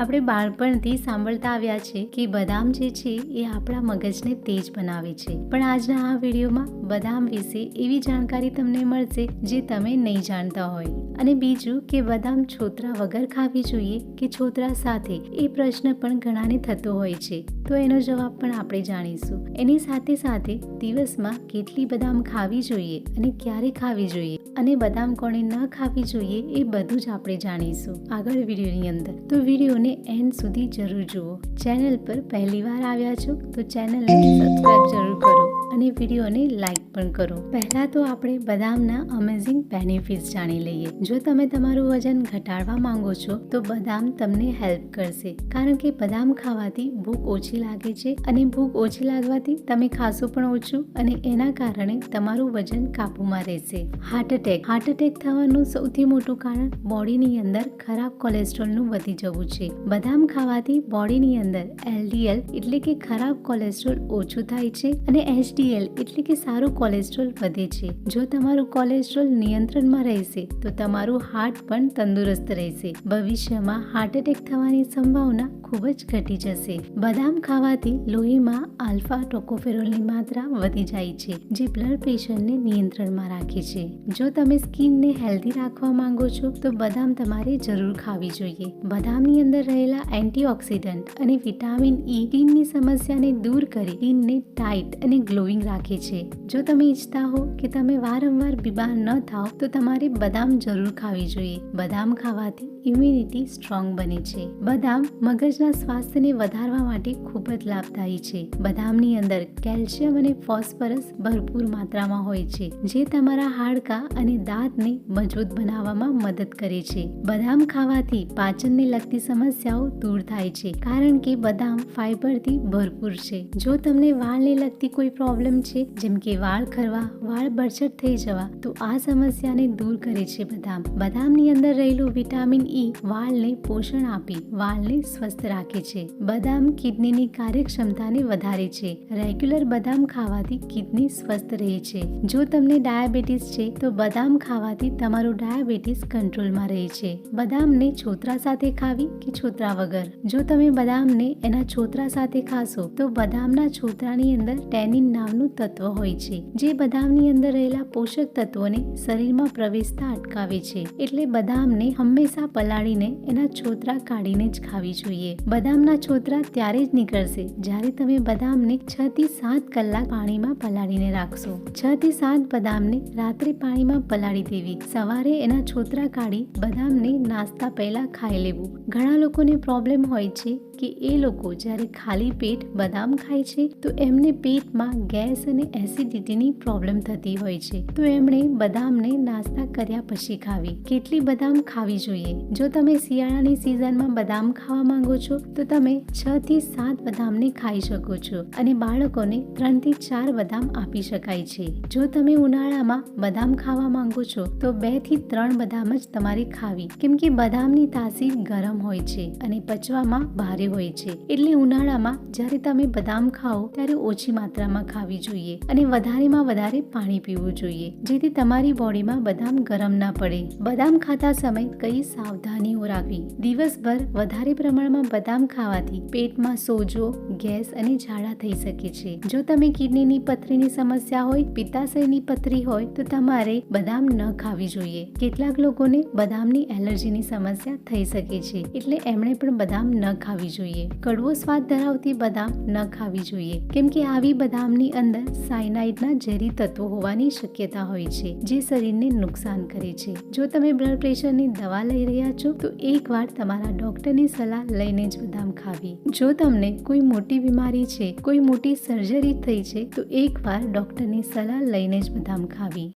આપણે બાળપણથી સાંભળતા આવ્યા છે કે બદામ જે છે એ આપણા મગજને તેજ બનાવે છે. પણ આજના આ વિડીયોમાં બદામ વિશે એવી જાણકારી તમને મળશે જે તમે નહીં જાણતા હોય. અને બીજું કે બદામ છોતરા વગર ખાવી જોઈએ કે છોતરા સાથે એ પ્રશ્ન પણ ઘણાને થતો હોય છે. તો એનો જવાબ પણ આપણે જાણીશું. એની સાથે સાથે દિવસમાં કેટલી બદામ ખાવી જોઈએ અને ક્યારે ખાવી જોઈએ અને બદામ કોણે ન ખાવી જોઈએ એ બધું જ આપણે જાણીશું આગળ વિડીયોની અંદર. તો વિડીયોને એન્ડ સુધી જરૂર જુઓ. ચેનલ પર પહેલીવાર આવ્યા છો તો ચેનલને સબસ્ક્રાઇબ જરૂર કરો. અને વિડીયોને લાઈક પણ કરો. પહેલા તો આપણે બદામના અમેઝિંગ બેનિફિટ્સ જાણી લઈએ. જો તમે તમારું વજન ઘટાડવા માંગો છો, તો બદામ તમને હેલ્પ કરશે. કારણ કે બદામ ખાવાથી ભૂખ ઓછી લાગે છે અને ભૂખ ઓછી લાગવાથી તમે ખાશો પણ ઓછું અને એના કારણે તમારું વજન કાબૂમાં રહેશે. હાર્ટ એટેક હાર્ટ એટેક થવાનું સૌથી મોટું કારણ બોડીની અંદર ખરાબ કોલેસ્ટ્રોલનું વધી જવું છે. બદામ ખાવાથી બોડીની અંદર એલડીએલ એટલે કે ખરાબ કોલેસ્ટ્રોલ ઓછું થાય છે અને એચડીએલ એટલે કે સારું કોલેસ્ટ્રોલ વધે છે. જો તમારું કોલેસ્ટ્રોલ નિયંત્રણમાં રહેશે, તો તમારું હાર્ટ પણ તંદુરસ્ત રહેશે. ભવિષ્યમાં હાર્ટ એટેક થવાની સંભાવના ખૂબ જ ઘટી જશે. બદામ ખાવાથી લોહીમાં આલ્ફા ટોકોફેરોલની માત્રા વધી જાય છે, જે બ્લડ પ્રેશરને નિયંત્રણમાં રાખે છે. જો તમે સ્કિનને હેલ્ધી રાખવા માંગો છો, તો બદામ તમારે જરૂર ખાવી જોઈએ. બદામની અંદર રહેલા એન્ટીઓક્સિડન્ટ અને વિટામિન ઈ સ્કિનની સમસ્યાને દૂર કરી સ્કિનને ટાઈટ અને ગ્લોઈંગ રાખે છે. જો તમે ઈચ્છતા હો કે તમે વારંવાર બીમાર ન થાઓ, તો તમારે બદામ જરૂર ખાવી જોઈએ. બદામ ખાવાથી ઇમ્યુનિટી સ્ટ્રોંગ બને છે. બદામ મગજના સ્વાસ્થ્યને વધારવા માટે ખૂબ જ લાભદાયી છે. બદામની અંદર કેલ્શિયમ અને ફોસ્ફરસ ભરપૂર માત્રામાં હોય છે, જે તમારા હાડકાં અને દાંતને મજબૂત બનાવવામાં મદદ કરે છે. બદામ ખાવાથી પાચનને લગતી સમસ્યાઓ દૂર થાય છે, કારણ કે બદામ ફાઈબરથી ભરપૂર છે. જો તમને વાળને લગતી કોઈ પ્રોબ્લેમ છે, જેમ કે વાળ ખરવા, વાળ બરછટ થઈ જવા, તો આ સમસ્યાને દૂર કરે છે બદામ. બદામની અંદર રહેલું વિટામિન ઈ વાળને પોષણ આપી વાળને સ્વસ્થ રાખે છે. બદામ કિડનીની કાર્યક્ષમતાને વધારે છે. રેગ્યુલર બદામ ખાવાથી કિડની સ્વસ્થ રહે છે. જો તમને ડાયાબિટીસ છે, તો બદામ ખાવાથી તમારું ડાયાબિટીસ કંટ્રોલમાં રહે છે. બદામને છોતરા સાથે ખાવી કે છોતરા વગર? જો તમે બદામને એના છોતરા સાથે ખાશો, તો બદામના છોતરાની અંદર ટેનિન નામનું તત્વ હોય છે. જે બદામની અંદર રહેલા પોષક તત્વોને શરીરમાં પ્રવેશતા અટકાવે છે. એટલે બદામને હંમેશા પલાળીને એના છોતરા કાઢીને જ ખાવી જોઈએ. બદામના છોતરા ત્યારે જ નીકળશે જ્યારે તમે બદામને છ થી સાત કલાક પાણીમાં પલાળીને રાખશો. છ થી સાત બદામને રાત્રે પાણીમાં પલાળી દેવી. સવારે એના છોતરા કાઢી બદામને નાસ્તા પહેલા ખાઈ લેવું. ઘણા લોકોને પ્રોબ્લેમ હોય છે કે એ લોકો જ્યારે ખાલી પેટ બદામ ખાય છે, તો એમને પેટમાં ગેસ અને એસિડિટીની પ્રોબ્લેમ થતી હોય છે. તો એમણે બદામને નાસ્તા કર્યા પછી ખાવી. કેટલી બદામ ખાવી જોઈએ? જો તમે શિયાળાની સિઝનમાં બદામ ખાવા માંગો છો, તો તમે છ થી સાત બદામને ખાઈ શકો છો અને બાળકોને ત્રણથી ચાર બદામ આપી શકાય છે. જો તમે ઉનાળામાં બદામ ખાવા માંગો છો, તો બેથી ત્રણ બદામ જ તમારે ખાવી. કેમ કે બદામની તાસીર ગરમ હોય છે અને પચવામાં ભારે હોય છે. એટલે ઉનાળામાં જ્યારે તમે બદામ ખાઓ, ત્યારે ઓછી માત્રામાં ખાવી જોઈએ અને વધારેમાં વધારે પાણી પીવું જોઈએ, જેથી તમારી બોડીમાં બદામ ગરમ ના પડે. બદામ ખાતા સમય કઈ સાવધાનીઓ રાખવી દિવસભર વધારે પ્રમાણમાં બદામ ખાવાથી પેટમાં સોજો, ગેસ અને ઝાડા થઈ શકે છે. જો તમે કિડનીની પથરીની સમસ્યા હોય, પિત્તાશયની પથરી હોય, તો તમારે બદામ ન ખાવી જોઈએ. કેટલાક લોકોને બદામની એલર્જીની સમસ્યા થઈ શકે છે, એટલે એમણે પણ બદામ ન ખાવી જોઈએ. કડવો સ્વાદ ધરાવતી બદામ ન ખાવી જોઈએ. કેમ કે આવી બદામની અંદર સાયનાઇડના ઝેરી તત્વો હોવાની શક્યતા હોય છે, જે શરીરને નુકસાન કરે છે. જો તમે બ્લડ પ્રેશરની દવા લઈ રહ્યા છો તો એકવાર તમારા ડોક્ટરની સલાહ લઈને જ બદામ ખાવી. જો તમને કોઈ મોટી બીમારી છે, કોઈ મોટી સર્જરી થઈ છે, તો એકવાર ડોક્ટરની સલાહ લઈને જ બદામ ખાવી.